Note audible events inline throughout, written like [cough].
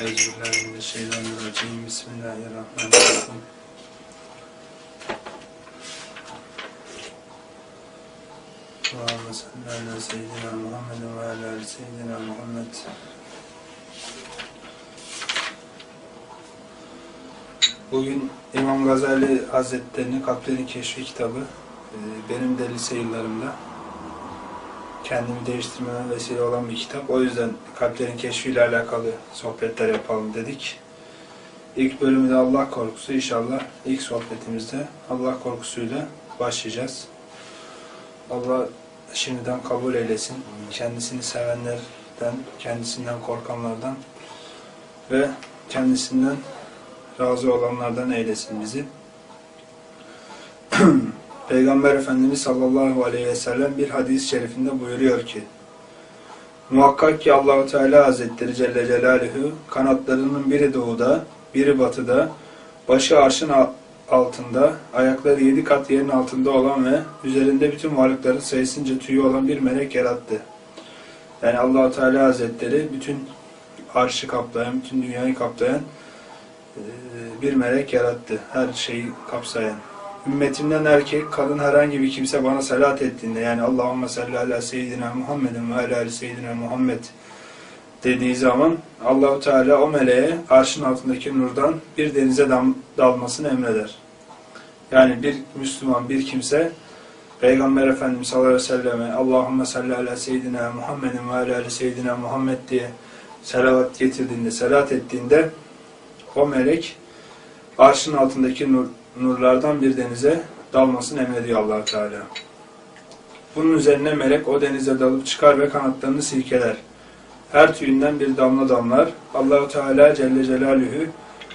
Euzubillahimineşşeytanirracim. Bismillahirrahmanirrahim. Allahümme salli ala seyyidina Muhammedin ve ala seyyidina Muhammed. Bugün İmam Gazali Hazretleri'nin Kalplerin Keşfi kitabı e, benim de lise yıllarımda kendimi değiştirmeme vesile olan bir kitap. O yüzden kalplerin keşfiyle alakalı sohbetler yapalım dedik. İlk bölümde Allah korkusu inşallah ilk sohbetimizde Allah korkusuyla başlayacağız. Allah şimdiden kabul eylesin. Kendisini sevenlerden, kendisinden korkanlardan ve kendisinden razı olanlardan eylesin bizi. [clears throat] Peygamber Efendimiz sallallahu aleyhi ve sellem bir hadis-i şerifinde buyuruyor ki Muhakkak ki Allahu Teala Hazretleri Celle Celaluhu kanatlarının biri doğuda, biri batıda, başı arşın altında, ayakları yedi kat yerin altında olan ve üzerinde bütün varlıkların sayısınca tüyü olan bir melek yarattı. Yani Allahu Teala Hazretleri bütün arşı kaplayan, bütün dünyayı kaplayan bir melek yarattı. Her şeyi kapsayan ümmetimden erkek, kadın herhangi bir kimse bana salat ettiğinde yani Allahümme salli ala seyyidina Muhammedin ve ala seyyidina Muhammed dediği zaman Allahu Teala o meleğe arşın altındaki nurdan bir denize dalmasını emreder. Yani bir Müslüman, bir kimse Peygamber Efendimiz sallallahu aleyhi ve selleme Allahümme salli ala seyyidina Muhammedin ve ala seyyidina Muhammed diye selavat getirdiğinde, salat ettiğinde o melek arşın altındaki nur, nurlardan bir denize dalmasını emrediyor allah Teala. Bunun üzerine melek o denize dalıp çıkar ve kanatlarını silkeler. Her tüyünden bir damla damlar. Allahu Teala Celle Celaluhu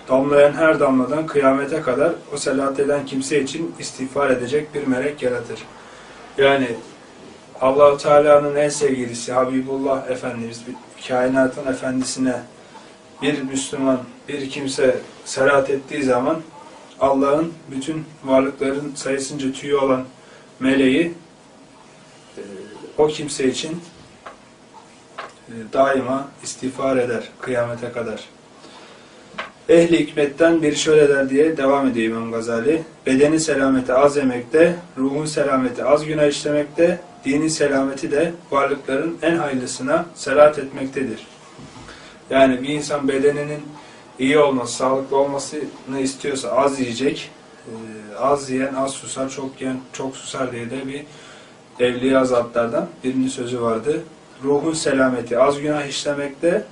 damlayan her damladan kıyamete kadar o selat eden kimse için istiğfar edecek bir melek yaratır. Yani Allahu Teala'nın en sevgilisi Habibullah Efendimiz, kainatın efendisine bir Müslüman, bir kimse selat ettiği zaman Allah'ın bütün varlıkların sayısınca tüyü olan meleği e, o kimse için e, daima istiğfar eder kıyamete kadar. Ehli hikmetten bir şöyle der diye devam ediyor İmam Gazali. Bedenin selameti az yemekte, ruhun selameti az günah işlemekte, dinin selameti de varlıkların en hayırlısına selat etmektedir. Yani bir insan bedeninin iyi olması, sağlıklı olmasını istiyorsa az yiyecek. Ee, az yiyen az susar, çok yiyen çok susar diye de bir evliya zatlardan birinin sözü vardı. Ruhun selameti az günah işlemekte,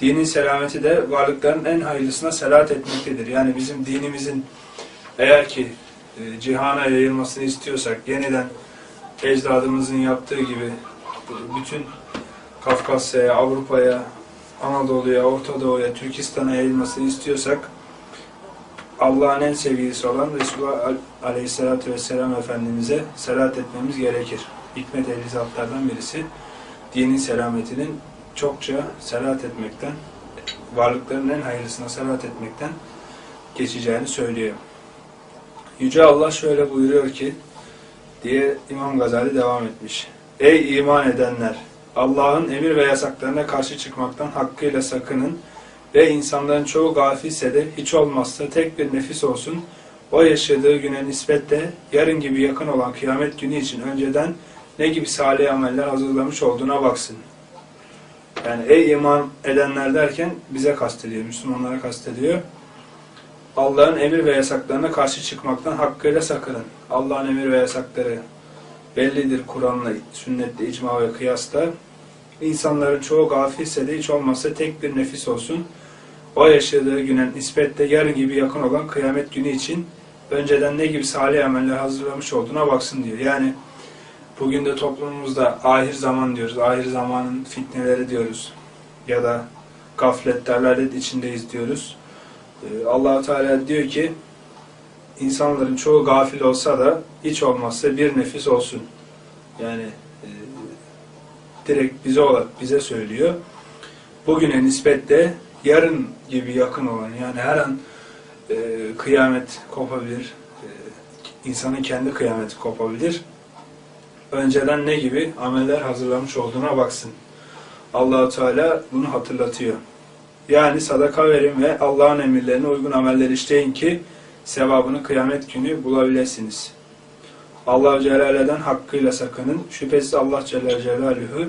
dinin selameti de varlıkların en hayırlısına selat etmektedir. Yani bizim dinimizin eğer ki e, cihana yayılmasını istiyorsak yeniden ecdadımızın yaptığı gibi bütün Kafkasya'ya, Avrupa'ya, Anadolu'ya, Orta Doğu'ya, Türkistan'a yayılmasını istiyorsak Allah'ın en sevgilisi olan Resulullah Aleyhisselatü Vesselam Efendimiz'e selat etmemiz gerekir. Hikmet ehli zatlardan birisi dinin selametinin çokça selat etmekten, varlıkların en hayırlısına selat etmekten geçeceğini söylüyor. Yüce Allah şöyle buyuruyor ki, diye İmam Gazali devam etmiş. Ey iman edenler! Allah'ın emir ve yasaklarına karşı çıkmaktan hakkıyla sakının ve insanların çoğu gafilse de hiç olmazsa tek bir nefis olsun, o yaşadığı güne nispetle yarın gibi yakın olan kıyamet günü için önceden ne gibi salih ameller hazırlamış olduğuna baksın. Yani ey iman edenler derken bize kastediyor, Müslümanlara kastediyor. Allah'ın emir ve yasaklarına karşı çıkmaktan hakkıyla sakının. Allah'ın emir ve yasakları bellidir Kur'an'la, sünnette, icma ve kıyasla. İnsanların çoğu gafilse de hiç olmazsa tek bir nefis olsun. O yaşadığı güne nispetle yarın gibi yakın olan kıyamet günü için önceden ne gibi salih ameller hazırlamış olduğuna baksın diyor. Yani bugün de toplumumuzda ahir zaman diyoruz. Ahir zamanın fitneleri diyoruz. Ya da gaflet, dalalet içindeyiz diyoruz. Ee, allah Teala diyor ki insanların çoğu gafil olsa da hiç olmazsa bir nefis olsun. Yani e, direkt bize olarak bize söylüyor. Bugüne nispetle yarın gibi yakın olan yani her an e, kıyamet kopabilir. E, insanın kendi kıyameti kopabilir. Önceden ne gibi ameller hazırlamış olduğuna baksın. Allahu Teala bunu hatırlatıyor. Yani sadaka verin ve Allah'ın emirlerine uygun ameller işleyin ki sevabını kıyamet günü bulabilirsiniz. Allah Celaluhu'dan hakkıyla sakının. Şüphesiz Allah Celle Celaluhu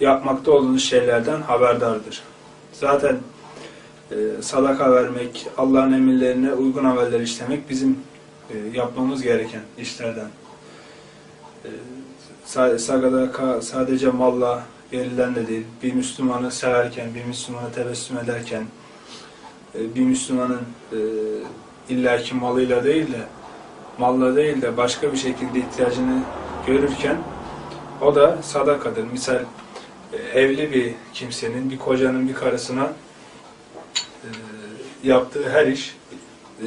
yapmakta olduğunuz şeylerden haberdardır. Zaten e, sadaka vermek, Allah'ın emirlerine uygun ameller işlemek bizim e, yapmamız gereken işlerden. E, sa- sadaka sadece malla verilen de değil. Bir Müslümanı severken, bir Müslümanı tebessüm ederken, e, bir Müslümanın e, illaki malıyla değil de malla değil de başka bir şekilde ihtiyacını görürken o da sadakadır. Misal e, evli bir kimsenin, bir kocanın bir karısına e, yaptığı her iş e,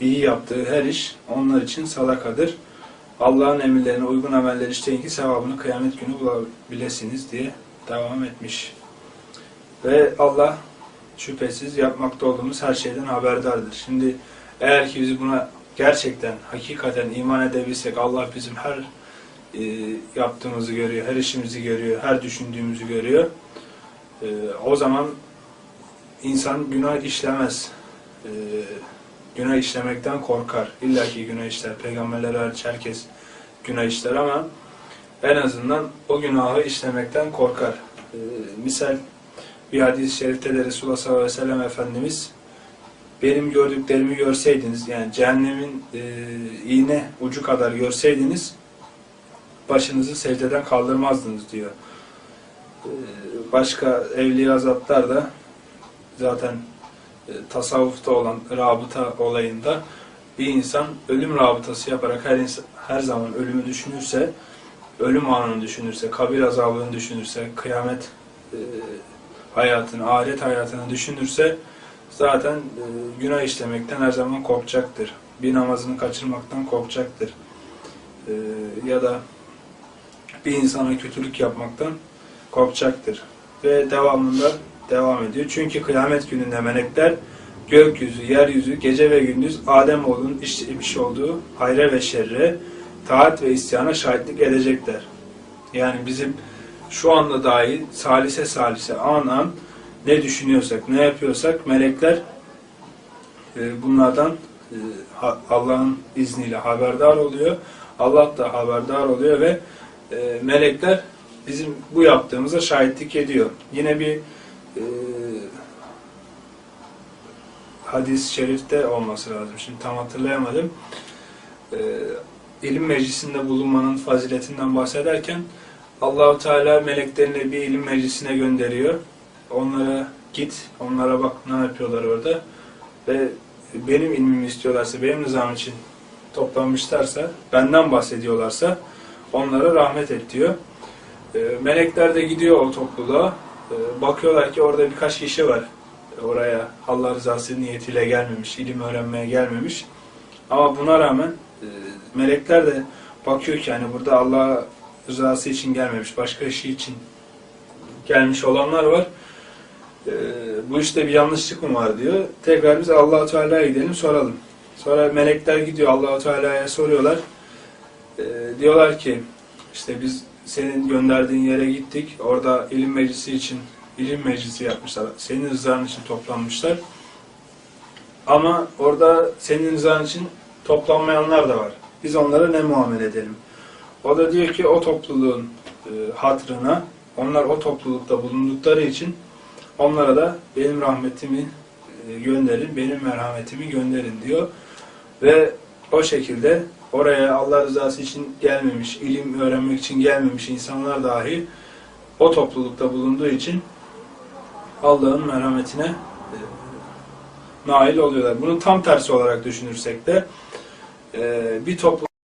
iyi yaptığı her iş onlar için sadakadır. Allah'ın emirlerine uygun ameller işleyin ki sevabını kıyamet günü bulabilirsiniz diye devam etmiş. Ve Allah şüphesiz yapmakta olduğumuz her şeyden haberdardır. Şimdi eğer ki biz buna gerçekten, hakikaten iman edebilsek Allah bizim her e, yaptığımızı görüyor, her işimizi görüyor, her düşündüğümüzü görüyor. E, o zaman insan günah işlemez. E, günah işlemekten korkar. İlla ki günah işler. Peygamberler hariç herkes günah işler ama en azından o günahı işlemekten korkar. E, misal bir hadis-i şerifte de Resulullah sallallahu aleyhi ve sellem Efendimiz benim gördüklerimi görseydiniz yani cehennemin e, iğne ucu kadar görseydiniz başınızı secdeden kaldırmazdınız diyor. E, başka evliya zatlar da zaten e, tasavvufta olan rabıta olayında bir insan ölüm rabıtası yaparak her insan, her zaman ölümü düşünürse, ölüm anını düşünürse, kabir azabını düşünürse, kıyamet e, hayatını, ahiret hayatını düşünürse zaten e, günah işlemekten her zaman korkacaktır. Bir namazını kaçırmaktan korkacaktır. E, ya da bir insana kötülük yapmaktan korkacaktır. Ve devamında devam ediyor. Çünkü kıyamet gününde melekler gökyüzü, yeryüzü, gece ve gündüz Ademoğlunun işlemiş olduğu hayre ve şerre, taat ve isyana şahitlik edecekler. Yani bizim şu anda dahi salise salise an an ne düşünüyorsak, ne yapıyorsak melekler e, bunlardan e, Allah'ın izniyle haberdar oluyor. Allah da haberdar oluyor ve e, melekler bizim bu yaptığımıza şahitlik ediyor. Yine bir e, hadis-i şerifte olması lazım. Şimdi tam hatırlayamadım. E, ilim meclisinde bulunmanın faziletinden bahsederken Allahu Teala meleklerini bir ilim meclisine gönderiyor. Onlara git, onlara bak ne yapıyorlar orada. Ve benim ilmimi istiyorlarsa, benim nizam için toplanmışlarsa, benden bahsediyorlarsa onlara rahmet et diyor. E, melekler de gidiyor o topluluğa. E, bakıyorlar ki orada birkaç kişi var. Oraya Allah rızası niyetiyle gelmemiş, ilim öğrenmeye gelmemiş. Ama buna rağmen e, melekler de bakıyor ki hani burada Allah rızası için gelmemiş, başka işi için gelmiş olanlar var. E, bu işte bir yanlışlık mı var diyor. Tekrar biz Allah-u Teala'ya gidelim soralım. Sonra melekler gidiyor Allah-u Teala'ya soruyorlar. E, diyorlar ki işte biz senin gönderdiğin yere gittik. Orada ilim meclisi için ilim meclisi yapmışlar. Senin rızan için toplanmışlar. Ama orada senin rızan için toplanmayanlar da var. Biz onlara ne muamele edelim? O da diyor ki o topluluğun e, hatırına onlar o toplulukta bulundukları için onlara da benim rahmetimi e, gönderin, benim merhametimi gönderin diyor. Ve o şekilde oraya Allah rızası için gelmemiş, ilim öğrenmek için gelmemiş insanlar dahi o toplulukta bulunduğu için Allah'ın merhametine e, nail oluyorlar. Bunun tam tersi olarak düşünürsek de e, bir topluluk